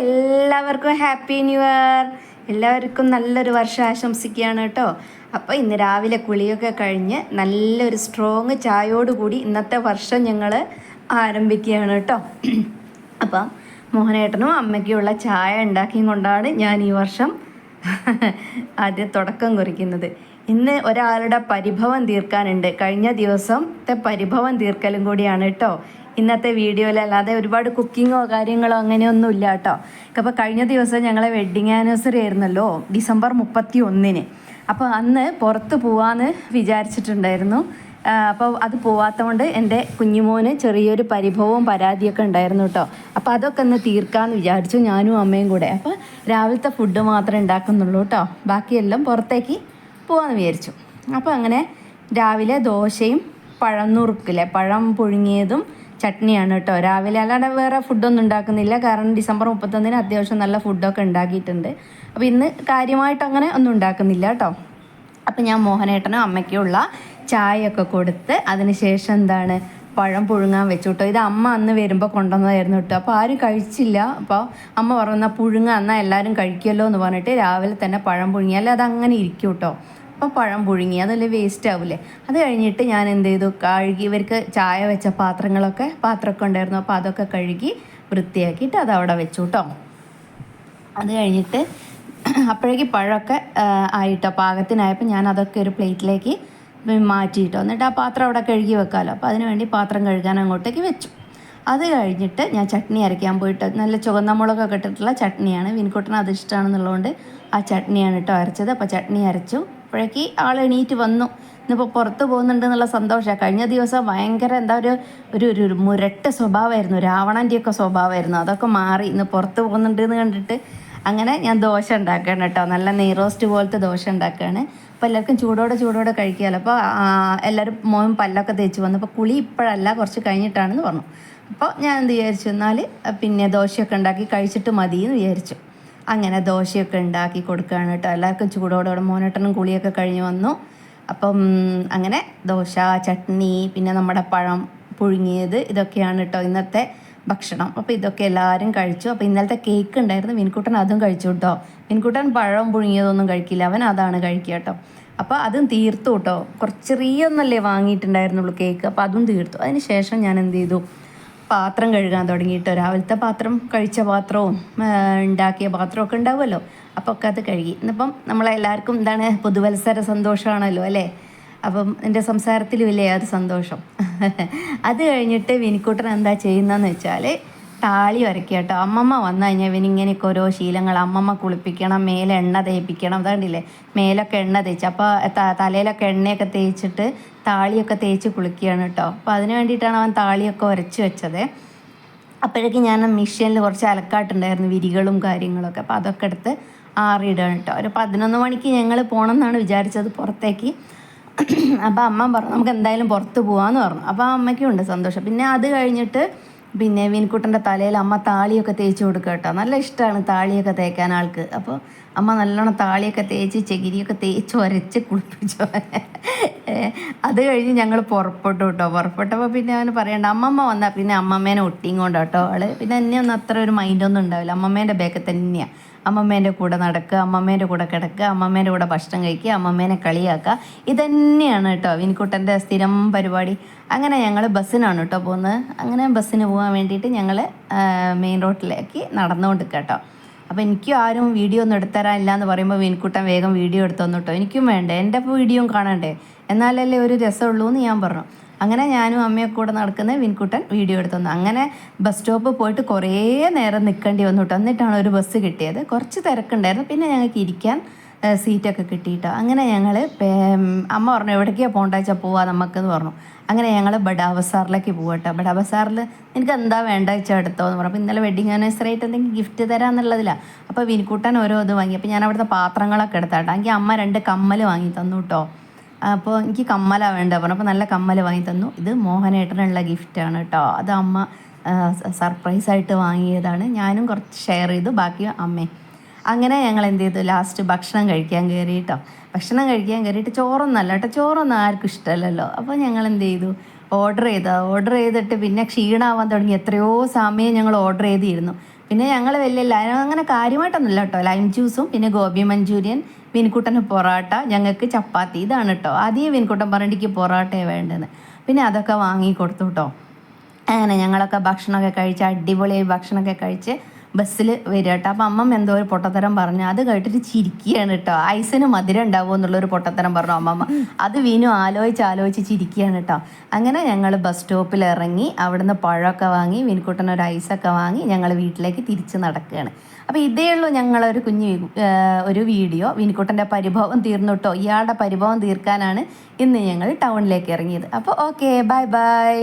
എല്ലാവർക്കും happy new year. എല്ലാവർക്കും നല്ലൊരു വർഷം ആശംസിക്കുകയാണ് കേട്ടോ. അപ്പോൾ ഇന്ന് രാവിലെ കുളിയൊക്കെ കഴിഞ്ഞ് നല്ലൊരു സ്ട്രോങ് ചായയോടുകൂടി ഇന്നത്തെ വർഷം ഞങ്ങൾ ആരംഭിക്കുകയാണ് കേട്ടോ. അപ്പം മോഹനേട്ടനും അമ്മയ്ക്കുമുള്ള ചായ ഉണ്ടാക്കിയും കൊണ്ടാണ് ഞാൻ ഈ വർഷം ആദ്യം തുടക്കം കുറിക്കുന്നത്. ഇന്ന് ഒരാളുടെ പരിഭവം തീർക്കാനുണ്ട്. കഴിഞ്ഞ ദിവസത്തെ പരിഭവം തീർക്കലും കൂടിയാണ് കേട്ടോ. ഇന്നത്തെ വീഡിയോയിൽ അല്ലാതെ ഒരുപാട് കുക്കിങ്ങോ കാര്യങ്ങളോ അങ്ങനെയൊന്നും ഇല്ല കേട്ടോ. അപ്പോൾ കഴിഞ്ഞ ദിവസം ഞങ്ങളെ വെഡ്ഡിങ് ആനിവേഴ്സറി ആയിരുന്നല്ലോ ഡിസംബർ മുപ്പത്തി ഒന്നിന് അപ്പോൾ അന്ന് പുറത്ത് പോവാന്ന് വിചാരിച്ചിട്ടുണ്ടായിരുന്നു. അപ്പോൾ അത് പോവാത്തതുകൊണ്ട് എന്റെ കുഞ്ഞുമോന് ചെറിയൊരു പരിഭവവും പരാതിയൊക്കെ ഉണ്ടായിരുന്നു കേട്ടോ. അപ്പോൾ അതൊക്കെ ഒന്ന് തീർക്കാമെന്ന് വിചാരിച്ചു ഞാനും അമ്മയും കൂടെ. അപ്പോൾ രാവിലത്തെ ഫുഡ് മാത്രമേ ഉണ്ടാക്കുന്നുള്ളൂ കേട്ടോ. ബാക്കിയെല്ലാം പുറത്തേക്ക് പോകാമെന്ന് വിചാരിച്ചു. അപ്പോൾ അങ്ങനെ രാവിലെ ദോശയും പഴം നുറുക്കില്ലേ പഴം പുഴുങ്ങിയതും ചട്നിയാണ് കേട്ടോ. രാവിലെ അല്ലാതെ വേറെ ഫുഡൊന്നും ഉണ്ടാക്കുന്നില്ല. കാരണം ഡിസംബർ മുപ്പത്തൊന്നിന് അത്യാവശ്യം നല്ല ഫുഡൊക്കെ ഉണ്ടാക്കിയിട്ടുണ്ട്. അപ്പോൾ ഇന്ന് കാര്യമായിട്ട് അങ്ങനെ ഒന്നും ഉണ്ടാക്കുന്നില്ല കേട്ടോ. അപ്പം ഞാൻ മോഹനേട്ടനും അമ്മയ്ക്കുള്ള ചായയൊക്കെ കൊടുത്ത് അതിന് ശേഷം എന്താണ് പഴം പുഴുങ്ങാൻ വെച്ചു കേട്ടോ. ഇത് അമ്മ അന്ന് വരുമ്പോൾ കൊണ്ടുവന്നതായിരുന്നു കേട്ടോ. അപ്പോൾ ആരും കഴിച്ചില്ല. അപ്പോൾ അമ്മ പറഞ്ഞാൽ പുഴുങ്ങ എന്നാൽ എല്ലാവരും കഴിക്കുമല്ലോ എന്ന് പറഞ്ഞിട്ട് രാവിലെ തന്നെ പഴം പുഴുങ്ങി. അല്ല അത് അങ്ങനെ ഇരിക്കും കേട്ടോ. അപ്പോൾ പഴം പുഴുങ്ങി അതല്ലേ വേസ്റ്റ് ആവില്ലേ അത് കഴിഞ്ഞിട്ട് ഞാൻ എന്ത് ചെയ്തു? കഴുകി ഇവർക്ക് ചായ വെച്ച പാത്രങ്ങളൊക്കെ പാത്രമൊക്കെ ഉണ്ടായിരുന്നു. അപ്പോൾ അതൊക്കെ കഴുകി വൃത്തിയാക്കിയിട്ട് അത് അവിടെ വെച്ചു കേട്ടോ അത് കഴിഞ്ഞിട്ട് അപ്പോഴേക്ക് പഴമൊക്കെ ആയിട്ടോ പാകത്തിനായപ്പോൾ ഞാൻ അതൊക്കെ ഒരു പ്ലേറ്റിലേക്ക് മാറ്റിയിട്ടോ. എന്നിട്ട് ആ പാത്രം അവിടെ കഴുകി വെക്കാമല്ലോ അപ്പോൾ അതിന് വേണ്ടി പാത്രം കഴുകാൻ അങ്ങോട്ടേക്ക് വെച്ചു. അത് കഴിഞ്ഞിട്ട് ഞാൻ ചട്നി അരയ്ക്കാൻ പോയിട്ട് നല്ല ചുവന്ന മുളകൊക്കെ ഇട്ടിട്ടുള്ള ചട്നിയാണ്. വിൻകുട്ടന് അത് ഇഷ്ടമാണെന്നുള്ളതുകൊണ്ട് ആ ചട്നിയാണ് കേട്ടോ അരച്ചത്. അപ്പോൾ ചട്നി അരച്ചു. അപ്പോഴേക്ക് ആൾ എണീറ്റ് വന്നു. ഇന്നിപ്പോൾ പുറത്ത് പോകുന്നുണ്ട് എന്നുള്ള സന്തോഷമാണ് കഴിഞ്ഞ ദിവസം ഭയങ്കര എന്താ ഒരു ഒരു ഒരു മുരട്ട് സ്വഭാവമായിരുന്നു. രാവണന്റെയൊക്കെ സ്വഭാവമായിരുന്നു. അതൊക്കെ മാറി. ഇന്ന് പുറത്ത് പോകുന്നുണ്ട് എന്ന് കണ്ടിട്ട് അങ്ങനെ ഞാൻ ദോശ ഉണ്ടാക്കുകയാണ് കേട്ടോ. നല്ല നെയ്റോസ്റ്റ് പോലത്തെ ദോശ ഉണ്ടാക്കുകയാണ്. അപ്പോൾ എല്ലാവർക്കും ചൂടോടെ ചൂടോടെ കഴിക്കാമല്ലോ അപ്പോൾ എല്ലാവരും മോൻ പല്ലൊക്കെ തേച്ച് വന്നു. അപ്പോൾ കുളി ഇപ്പോഴല്ല കുറച്ച് കഴിഞ്ഞിട്ടാണെന്ന് പറഞ്ഞു. അപ്പോൾ ഞാൻ എന്ത് വിചാരിച്ചു? എന്നാൽ പിന്നെ ദോശയൊക്കെ ഉണ്ടാക്കി കഴിച്ചിട്ട് മതി എന്ന് വിചാരിച്ചു. അങ്ങനെ ദോശയൊക്കെ ഉണ്ടാക്കി കൊടുക്കുകയാണ് കേട്ടോ. എല്ലാവർക്കും ചൂടോടെ മോനേട്ടനും കുളിയൊക്കെ കഴിഞ്ഞ് വന്നു. അപ്പം അങ്ങനെ ദോശ ചട്നി പിന്നെ നമ്മുടെ പഴം പുഴുങ്ങിയത് ഇതൊക്കെയാണ് കേട്ടോ ഇന്നത്തെ ഭക്ഷണം. അപ്പോൾ ഇതൊക്കെ എല്ലാവരും കഴിച്ചു. അപ്പോൾ ഇന്നലത്തെ കേക്ക് ഉണ്ടായിരുന്നു. മീൻകുട്ടൻ അതും കഴിച്ചു കേട്ടോ. മീൻകുട്ടൻ പഴം പുഴുങ്ങിയതൊന്നും കഴിക്കില്ല. അവൻ അതാണ് കഴിക്കുക കേട്ടോ. അപ്പോൾ അതും തീർത്തു കേട്ടോ. കുറച്ച് ചെറിയൊന്നല്ലേ വാങ്ങിയിട്ടുണ്ടായിരുന്നുള്ളൂ കേക്ക് അപ്പോൾ അതും തീർത്തു. അതിന് ശേഷം ഞാൻ എന്ത് ചെയ്തു? പാത്രം കഴുകാൻ തുടങ്ങിയിട്ട് രാവിലത്തെ പാത്രം കഴിച്ച പാത്രവും ഉണ്ടാക്കിയ പാത്രവും ഒക്കെ ഉണ്ടാവുമല്ലോ. അപ്പോൾ ഒക്കെ അത് കഴുകി. ഇന്നിപ്പം നമ്മളെല്ലാവർക്കും എന്താണ് പുതുവത്സര സന്തോഷമാണല്ലോ അല്ലേ? അപ്പം എന്റെ സംസാരത്തിലും ഇല്ലേ അത് സന്തോഷം. അത് കഴിഞ്ഞിട്ട് വിനിക്കൂട്ടൻ എന്താ ചെയ്യുന്നതെന്ന് വെച്ചാൽ താളി വരയ്ക്കുക കേട്ടോ. അമ്മമ്മ വന്നു കഴിഞ്ഞാൽ ഇവനിങ്ങനെയൊക്കെ ഓരോ ശീലങ്ങൾ അമ്മമ്മ കുളിപ്പിക്കണം മേലെ എണ്ണ തേപ്പിക്കണം. അതാണ്ടില്ലേ മേലൊക്കെ എണ്ണ തേച്ച്. അപ്പോൾ തലയിലൊക്കെ എണ്ണയൊക്കെ തേച്ചിട്ട് താളിയൊക്കെ തേച്ച് കുളിക്കുകയാണ് കേട്ടോ. അപ്പോൾ അതിന് വേണ്ടിയിട്ടാണ് അവൻ താളിയൊക്കെ ഉരച്ച് വെച്ചത്. അപ്പോഴേക്കും ഞാൻ മിഷീനിൽ കുറച്ച് അലക്കാട്ടുണ്ടായിരുന്നു വിരികളും കാര്യങ്ങളൊക്കെ. അപ്പോൾ അതൊക്കെ എടുത്ത് ആറിയിടുകയാണ് കേട്ടോ. ഒരു പതിനൊന്ന് മണിക്ക് ഞങ്ങൾ പോകണം എന്നാണ് വിചാരിച്ചത് പുറത്തേക്ക്. അപ്പോൾ അമ്മ പറഞ്ഞു നമുക്ക് എന്തായാലും പുറത്ത് പോകാമെന്ന് പറഞ്ഞു. അപ്പോൾ ആ അമ്മയ്ക്കും ഉണ്ട് സന്തോഷം. പിന്നെ അത് കഴിഞ്ഞിട്ട് പിന്നെ വിൻകുട്ടന്റെ തലയിൽ അമ്മ താളിയൊക്കെ തേച്ച് കൊടുക്കുക കേട്ടോ. നല്ല ഇഷ്ടമാണ് താളിയൊക്കെ തേക്കാൻ ആൾക്ക്. അപ്പോൾ അമ്മ നല്ലോണം താളിയൊക്കെ തേച്ച് ചകിരിയൊക്കെ തേച്ച് ഒരച്ച് കുളിപ്പിച്ചു. അത് കഴിഞ്ഞ് ഞങ്ങൾ പുറപ്പെട്ടു കേട്ടോ. പുറപ്പെട്ടപ്പോൾ പിന്നെ അവന് പറയണ്ട അമ്മമ്മ വന്നാൽ പിന്നെ അമ്മമ്മേനെ ഒട്ടിയും കൊണ്ട് കേട്ടോ ആൾ. പിന്നെ എന്നെ ഒന്നും അത്ര ഒരു മൈൻഡൊന്നും ഉണ്ടാവില്ല. അമ്മമ്മേന്റെ ബാക്കിൽ തന്നെയാണ് അമ്മമ്മേന്റെ കൂടെ നടക്കുക അമ്മമ്മേന്റെ കൂടെ കിടക്കുക അമ്മമ്മേന്റെ കൂടെ ഭക്ഷണം കഴിക്കുക അമ്മമ്മേനെ കളിയാക്കുക. ഇതന്നെയാണ് കേട്ടോ വിൻകുട്ടന്റെ സ്ഥിരം പരിപാടി. അങ്ങനെ ഞങ്ങൾ ബസ്സിനാണ് കേട്ടോ പോകുന്നത്. അങ്ങനെ ബസ്സിന് പോകാൻ വേണ്ടിയിട്ട് ഞങ്ങൾ മെയിൻ റോഡിലേക്ക് നടന്നുകൊണ്ട് കേട്ടോ. അപ്പോൾ എനിക്കും ആരും വീഡിയോ ഒന്നും എടുത്തരാനില്ല എന്ന് പറയുമ്പോൾ വിൻകുട്ടൻ വേഗം വീഡിയോ എടുത്തു തന്നു കേട്ടോ. എനിക്കും വേണ്ടേ എന്റെ വീഡിയോയും കാണണ്ടേ? എന്നാലല്ലേ ഒരു രസമുള്ളൂ എന്ന് ഞാൻ പറഞ്ഞു. അങ്ങനെ ഞാനും അമ്മയൊക്കെ കൂടെ നടക്കുന്ന വിൻകുട്ടൻ വീഡിയോ എടുത്തു തന്നു അങ്ങനെ ബസ് സ്റ്റോപ്പ് പോയിട്ട് കുറേ നേരം നിൽക്കേണ്ടി വന്നു കേട്ടോ. എന്നിട്ടാണ് ഒരു ബസ് കിട്ടിയത്. കുറച്ച് തിരക്കുണ്ടായിരുന്നു. പിന്നെ ഞങ്ങൾക്ക് ഇരിക്കാൻ സീറ്റൊക്കെ കിട്ടിയിട്ടോ. അങ്ങനെ ഞങ്ങൾ അമ്മ പറഞ്ഞു എവിടേക്കാണ് പോകണ്ടാച്ചാൽ പോവാ നമുക്കെന്ന് പറഞ്ഞു. അങ്ങനെ ഞങ്ങൾ ബഡാബസാറിലേക്ക് പോകട്ടോ ബഡാബസാറിൽ എനിക്ക് എന്താ വേണ്ട? വെച്ചാൽ എടുത്തോ എന്ന് പറഞ്ഞു. അപ്പോൾ ഇന്നലെ വെഡിങ് ആനിവേഴ്സറി ആയിട്ട് എന്തെങ്കിലും ഗിഫ്റ്റ് തരാമെന്നുള്ളതിലാണ് അപ്പോൾ വിൻകുട്ടൻ ഓരോ ഇത് വാങ്ങി. അപ്പോൾ ഞാൻ അവിടുത്തെ പാത്രങ്ങളൊക്കെ എടുത്താട്ടോ എനിക്ക് അമ്മ രണ്ട് കമ്മൽ വാങ്ങി തന്നു കേട്ടോ. അപ്പോൾ എനിക്ക് കമ്മലാണ് വേണ്ട പറഞ്ഞു അപ്പോൾ നല്ല കമ്മൽ വാങ്ങി തന്നു. ഇത് മോഹനേട്ടനുള്ള ഗിഫ്റ്റാണ് കേട്ടോ അത് അമ്മ സർപ്രൈസായിട്ട് വാങ്ങിയതാണ്. ഞാനും കുറച്ച് ഷെയർ ചെയ്തു. ബാക്കി അമ്മേ. അങ്ങനെ ഞങ്ങൾ എന്ത് ചെയ്തു? ലാസ്റ്റ് ഭക്ഷണം കഴിക്കാൻ കയറി കേട്ടോ ഭക്ഷണം കഴിക്കാൻ കയറിയിട്ട് ചോറൊന്നല്ല കേട്ടോ ചോറൊന്നും ആർക്കും ഇഷ്ടമല്ലല്ലോ. അപ്പോൾ ഞങ്ങൾ എന്ത് ചെയ്തു? ഓർഡർ ചെയ്ത. ഓർഡർ ചെയ്തിട്ട് പിന്നെ ക്ഷീണമാവാൻ തുടങ്ങി. എത്രയോ സമയം ഞങ്ങൾ ഓർഡർ ചെയ്തിരുന്നു. പിന്നെ ഞങ്ങൾ വലിയ അങ്ങനെ കാര്യമായിട്ടൊന്നുമില്ല കേട്ടോ. ലൈം ജ്യൂസും പിന്നെ ഗോബി മഞ്ചൂരിയൻ വിൻകുട്ടന് പൊറോട്ട ഞങ്ങൾക്ക് ചപ്പാത്തി. ഇതാണ് കേട്ടോ. ആദ്യം വിൻകുട്ടൻ പറഞ്ഞിട്ട് പൊറോട്ടയാണ് വേണ്ടത്. പിന്നെ അതൊക്കെ വാങ്ങി കൊടുത്തു കേട്ടോ. അങ്ങനെ ഞങ്ങളൊക്കെ ഭക്ഷണമൊക്കെ കഴിച്ച് അടിപൊളിയായി ഭക്ഷണമൊക്കെ കഴിച്ച് ബസ്സിൽ വരിക കേട്ടോ. അപ്പം അമ്മമ്മ എന്തോ ഒരു പൊട്ടത്തരം പറഞ്ഞു. അത് കേട്ടിട്ട് ചിരിക്കുകയാണ് കേട്ടോ. ഐസിന് മധുരം ഉണ്ടാവുമോ എന്നുള്ളൊരു പൊട്ടത്തരം പറഞ്ഞു അമ്മമ്മ. അത് വീണു ആലോചിച്ച് ആലോചിച്ച് ചിരിക്കുകയാണ് കേട്ടോ. അങ്ങനെ ഞങ്ങൾ ബസ് സ്റ്റോപ്പിൽ ഇറങ്ങി അവിടുന്ന് പഴമൊക്കെ വാങ്ങി വിൻകുട്ടൻ ഒരു ഐസൊക്കെ വാങ്ങി ഞങ്ങൾ വീട്ടിലേക്ക് തിരിച്ച് നടക്കുകയാണ്. അപ്പോൾ ഇതേ ഉള്ളൂ ഞങ്ങളൊരു കുഞ്ഞു ഒരു വീഡിയോ. വിനിക്കുട്ടന്റെ പരിഭവം തീർന്നു കേട്ടോ. ഇയാളുടെ പരിഭവം തീർക്കാനാണ് ഇന്ന് ഞങ്ങൾ ടൗണിലേക്ക് ഇറങ്ങിയത്. അപ്പോൾ ഓക്കെ ബൈ ബൈ.